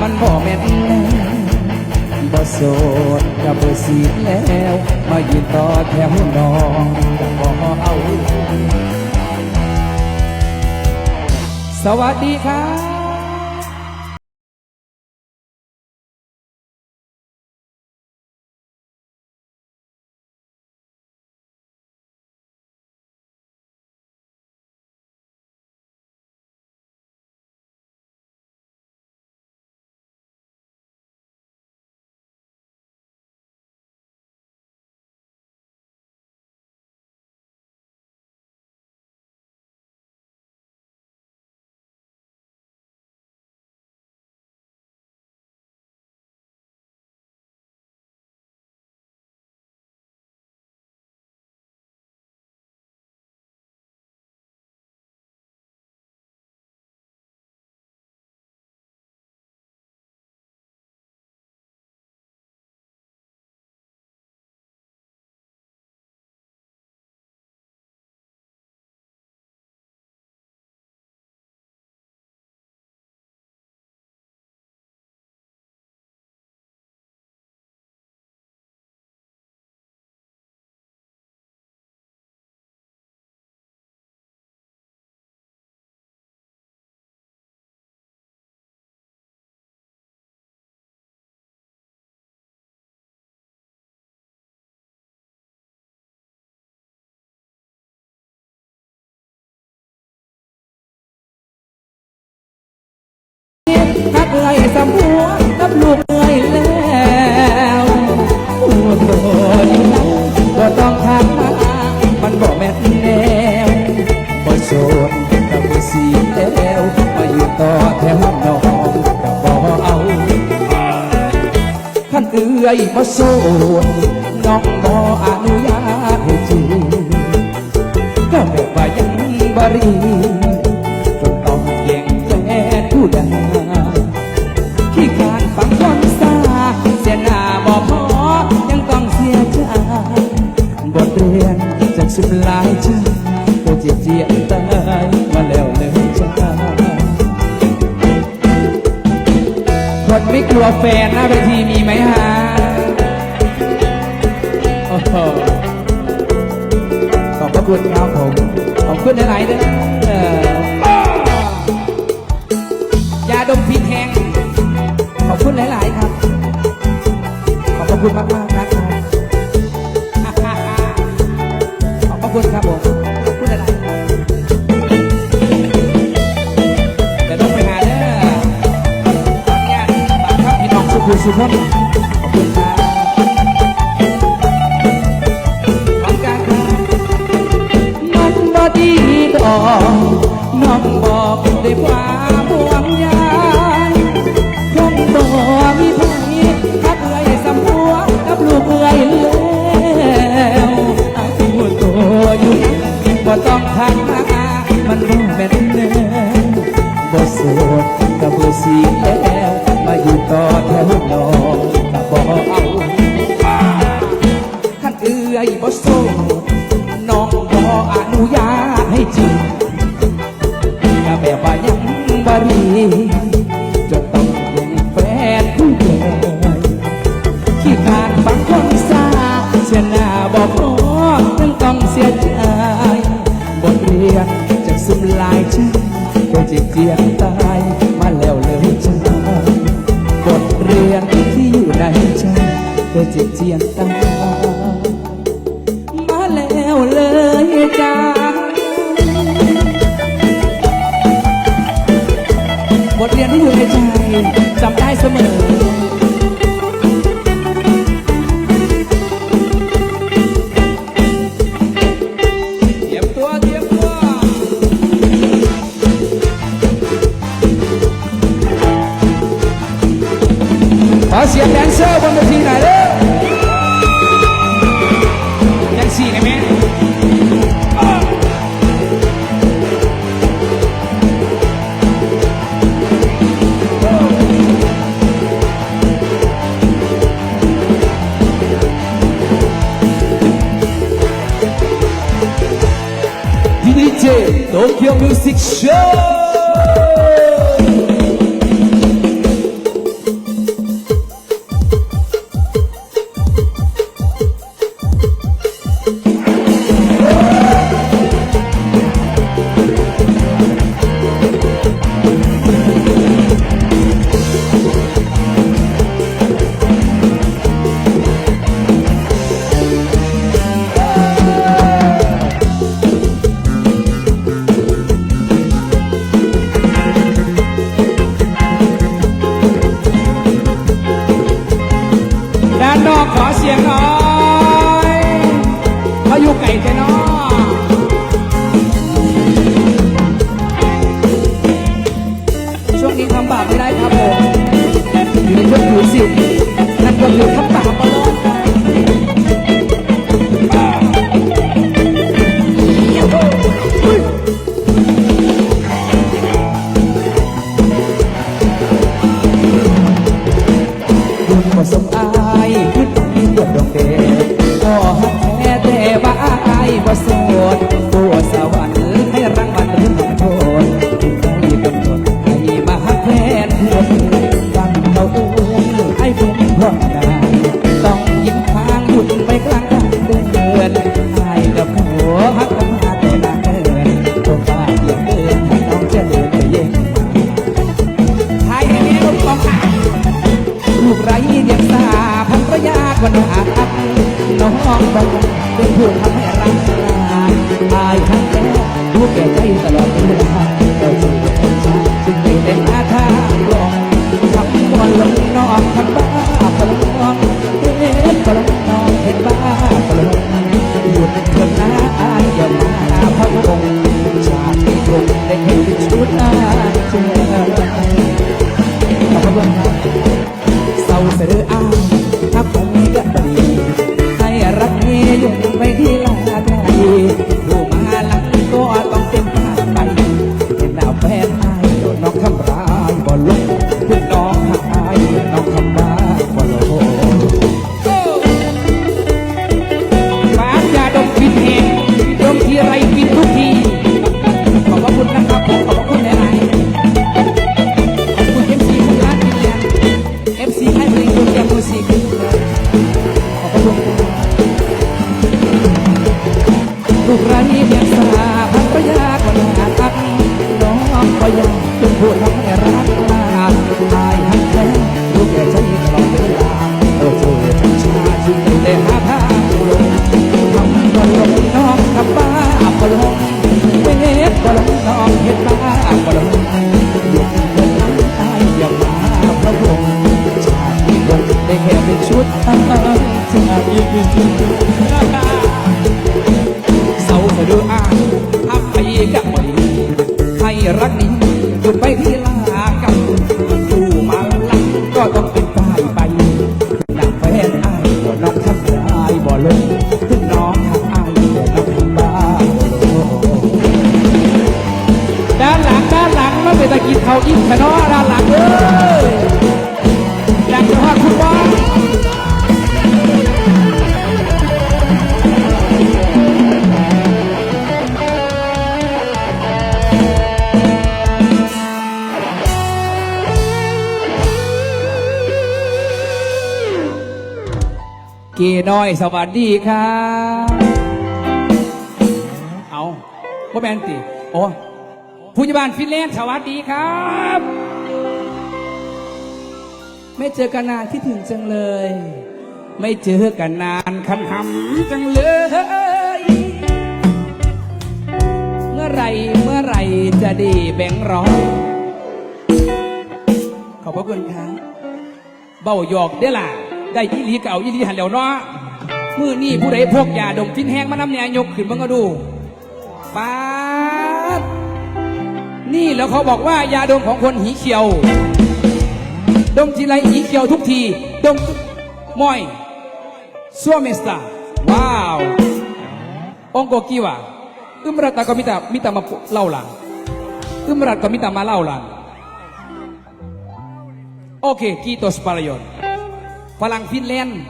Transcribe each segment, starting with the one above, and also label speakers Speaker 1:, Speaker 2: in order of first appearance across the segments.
Speaker 1: มันบ่แม่นบ่โสดกับเบ่สีแล้ว มายืนต่อแถวน้องจะบ่เอา สวัสดีครับ ทักไล่สำหัวกับลูกเอ้ยแล้วโอ้โหบ่ต้องทำมามันบอกแม่นแนวบ่โสดกับบ่สีแล้วมาอยู่ต่อแถวน้องกับบ่เอาท่านเอ้ยบ่โสดน้องบ่อนุญาตให้จูก็แบบว่ายังบ่รี สุดหลายใจตัวเจียเจียตายมาแล้วเลยจ้าคนไม่กลัวแฟนหน้าเวทีมีไหมฮะโอ้โหขอบพระคุณครับผม ขอบคุณไหลายๆเด้อยาดมพิษแห้งขอบคุณหลาย ๆ ครับ ขอบพระคุณมาก ๆ คุณครับผมขอบคุณหลายๆครับเดี๋ยวต้องไปหาเด้อขออนุญาตฝากครับพี่น้องสุขุมสุขขอบคุณครับมันบ่ดีดอกน้องบอกด้วยควา สุดลายใจก็จะเจียนตายมาแล้วเลยจ้าบทเรียนที่อยู่ในใจก็จะเจียนตายมาแล้วเลยจ้าบทเรียนที่อยู่ในใจจำได้เสมอ เสียงแดนเซอร์บนเวทีหน่อยเด้อยังสี่นะแม่อ้าว DJ Tokyo Music Show Olha o Caetano. จึงไม่ได้หาทางรอ กินเขาอินขนอด้านหลังเอ้ยอยากจะว่าคุณว่าเกน้อยสวัสดีครับ เอาพ่อแมนติโอ้ ผู้ใหญ่บ้านฟินแลนด์สวัสดีครับ ไม่เจอกันนานคิดถึงจังเลย ไม่เจอกันนานคันหำจังเลย เมื่อไรเมื่อไรจะดีแบ่งร้อยขอบพระคุณครับเบ้าหยอกได้ล่ะ ได้อีหลีเก่าอีหลีหันแล้วเนาะมือนี่ผู้ใดพกยาดมฟินแห้งมานำแนยยกขึ้นเบังก็ดูปา นี่แล้วเขาบอกว่ายาดมของคนหีเขียว ดมทีไรหีเขียวทุกที ดมมอยซัวเมสตาว้าวองโกกิวะอึมรัตก็มิตามิตามาเล่าลังอึมรัตก็มิตามาเล่าลังโอเคกีโตสปารยอนฝรั่งฟินแลนด์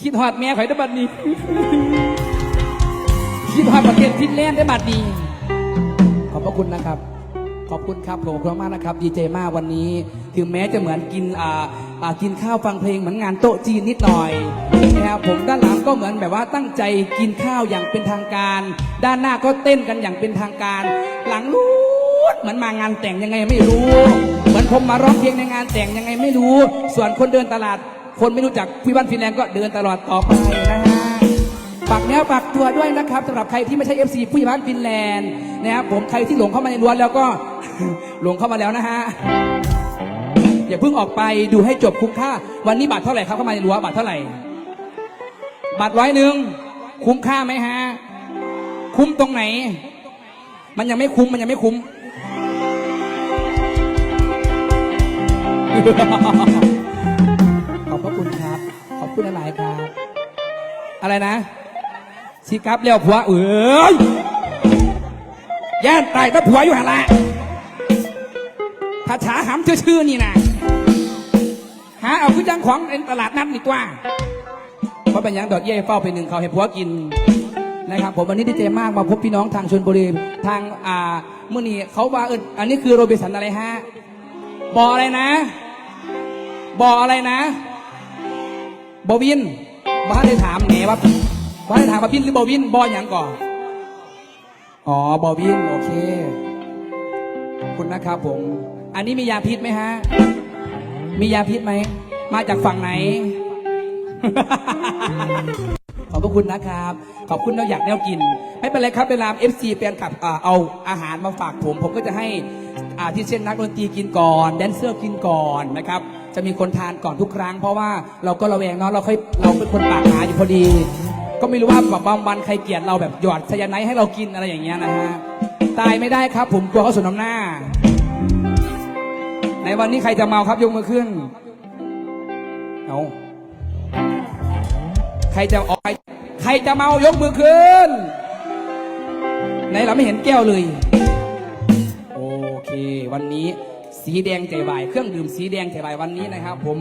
Speaker 1: คิดฮอดแม่ข่อยได้บัดนี้ คิดว่าประเทศฟินแลนด์ได้บัดดีข อบพระคุณนะครับ ขอบคุณครับขอบคุณมากนะครับดีใจมากวันนี้ ถึงแม้จะเหมือนกินอ่าอ่ากินข้าวฟังเพลงเหมือนงานโต๊ะจีนนิดหน่อยนะครับผมด้านหลังก็เหมือนแบบว่าตั้งใจกินข้าวอย่างเป็นทางการ ด้านหน้าก็เต้นกันอย่างเป็นทางการ หลังรูดเหมือนมางานแต่งยังไงไม่รู้ เหมือนผมมาร้องเพลงในงานแต่งยังไงไม่รู้ ส่วนคนเดินตลาด คนไม่รู้จักพี่บ้านฟินแลนด์ก็เดินตลอดต่อไปนะฮะฝากเนื้อฝากตัวด้วยนะครับสำหรับใครที่ไม่ใช่ FC ผู้ใหญ่บ้านฟินแลนด์ นะครับผมใครที่หลงเข้ามาในรั้วแล้วก็หลงเข้ามาแล้วนะฮะอย่าเพิ่งออกไปดูให้จบคุ้มค่า วันนี้บัตรเท่าไหร่ครับเข้ามาในรั้วบัตรเท่าไหร่ บัตรร้อยหนึ่งคุ้มค่าไหมฮะคุ้มตรงไหน มันยังไม่คุ้มมันยังไม่คุ้มขอบพระคุณครับ ขอบคุณหลายครับ อะไรนะสิกลับเลี้ยวผัวเอ้ย ย่านตายก็ผัวอยู่หนละถ้าฉาหำชื่อๆนี่นะหาเอาขึ้นจังของในตลาดนัดนี่ตัวเพราะเป็นอย่างดอกเย่เฝ้าไปหนึ่งเขาให้ผัวกินนะครับผมวันนี้ดีใจมากมาพบพี่น้องทางชนบุรีทางอ่าเมื่อนี้เขาว่าเอออันนี้คือโรบิสันอะไรฮะบออะไรนะ บออะไรนะบอวินบ้านได้ถามแหนว่าบ้านได้ถามว่าบินหรือบอวินบออย่างก่อน อ๋อบอวินโอเคขอบคุณนะครับผม อันนี้มียาพิษไหมฮะ มียาพิษไหม มาจากฝั่งไหน ขอบพระคุณนะครับ ขอบคุณเราอยากแนวกิน ไม่เป็นไรครับเวลา FC แฟนคลับอ่าเอาอาหารมาฝากผม ผมก็จะให้อ่าที่เช่นนักดนตรีกินก่อน แดนเซอร์กินก่อนนะครับ จะมีคนทานก่อนทุกครั้ง เพราะว่าเราก็ระแวงเนาะเราค่อยเราเป็นคนปากหมาอยู่พอดี ก็ไม่รู้ว่าแบบบางวันใครเกลียดเราแบบหยอดไซยาไนด์ให้เรากินอะไรอย่างเงี้ยนะฮะตายไม่ได้ครับ ผมกลัวเขาสนน้ำหน้า ในวันนี้ใครจะเมาครับยกมือขึ้นเอาใครจะออกใครใครจะเมายกมือขึ้นไหนเราไม่เห็นแก้วเลย โอเค วันนี้สีแดงใจวายเครื่องดื่มสีแดงใจวายวันนี้นะครับ ผม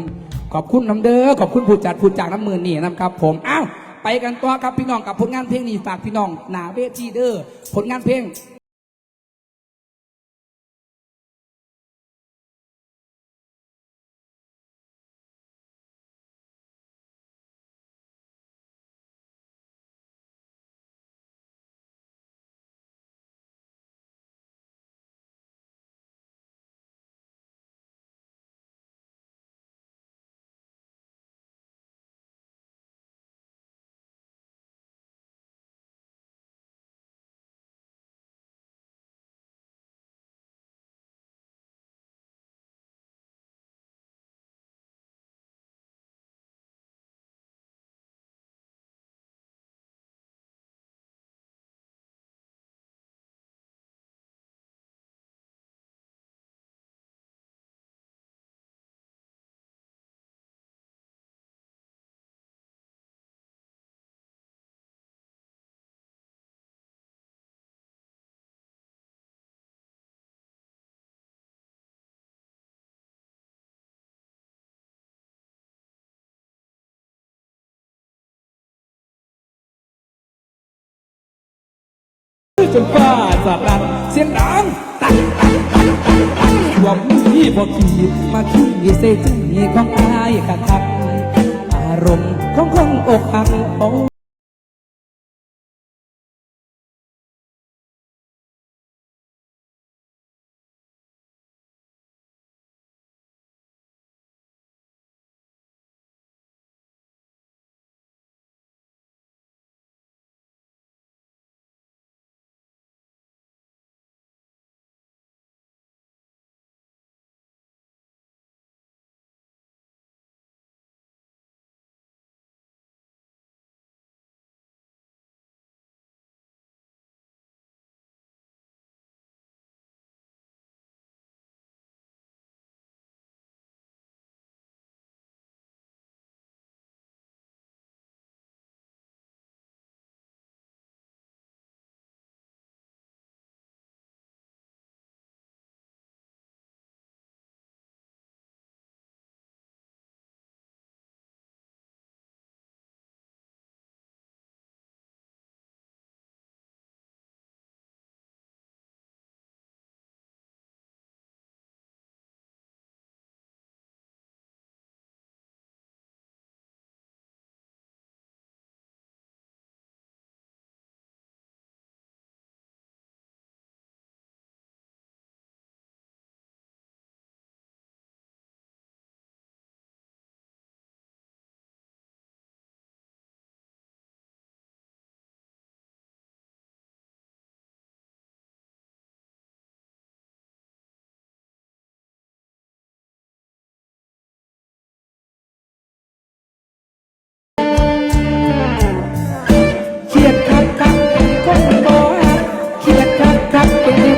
Speaker 1: ขอบคุณน้ำเด้อขอบคุณผู้จัดผู้จากน้ำมือนี่นะครับ ผมอ้าว กันต่อครับพี่น้องกับผลงานเพลงนี้ฝากพี่น้องหนาเวทีเดอร์ผลงานเพลง จนฟ้าสะดันเสียงดังตักตักตักตักตักรวมที่บอกขี่มาขี้เสใจของอายกะทัก อารมณ์ของคนอกหักโอ้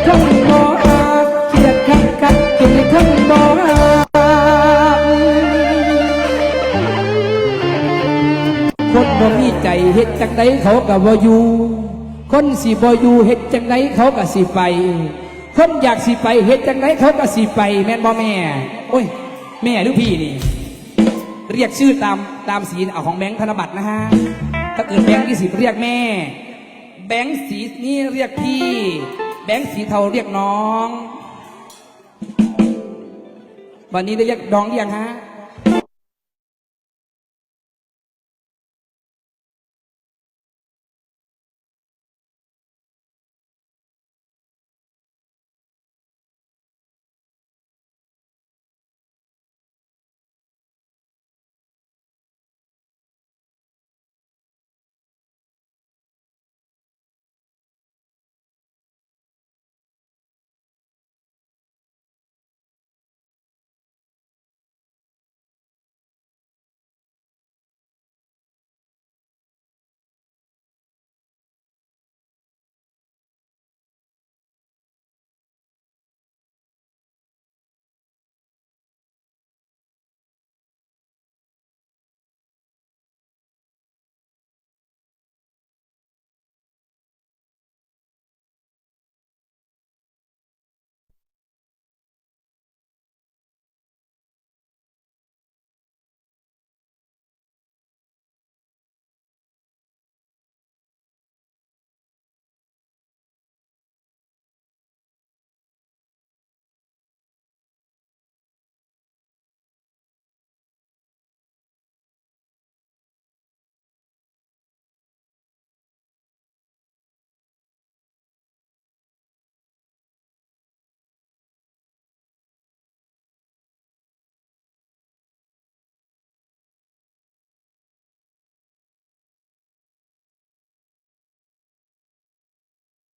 Speaker 1: กเป็นคนบ่ฮักเครียดคักคักเป็นคนบ่ฮักคนบ่มีใจเฮ็ดจังไดเขาก็บ่อยู่คนสิบ่อยู่เฮ็ดจังไดเขาก็สิไป คนอยากสิไปเฮ็ดจังไดเขาก็สิไป แม่นบ่แม่ โอ้ย แม่หรือพี่นี่ เรียกชื่อตามตามสีเอาของแบงค์ธนบัตรนะฮะ ถ้าเกิดแบงค์ที่สิบเรียกแม่ แบงค์สีนี่เรียกพี่ แบงค์สีเทาเรียกน้อง วันนี้ได้เรียกน้องหรือยังฮะ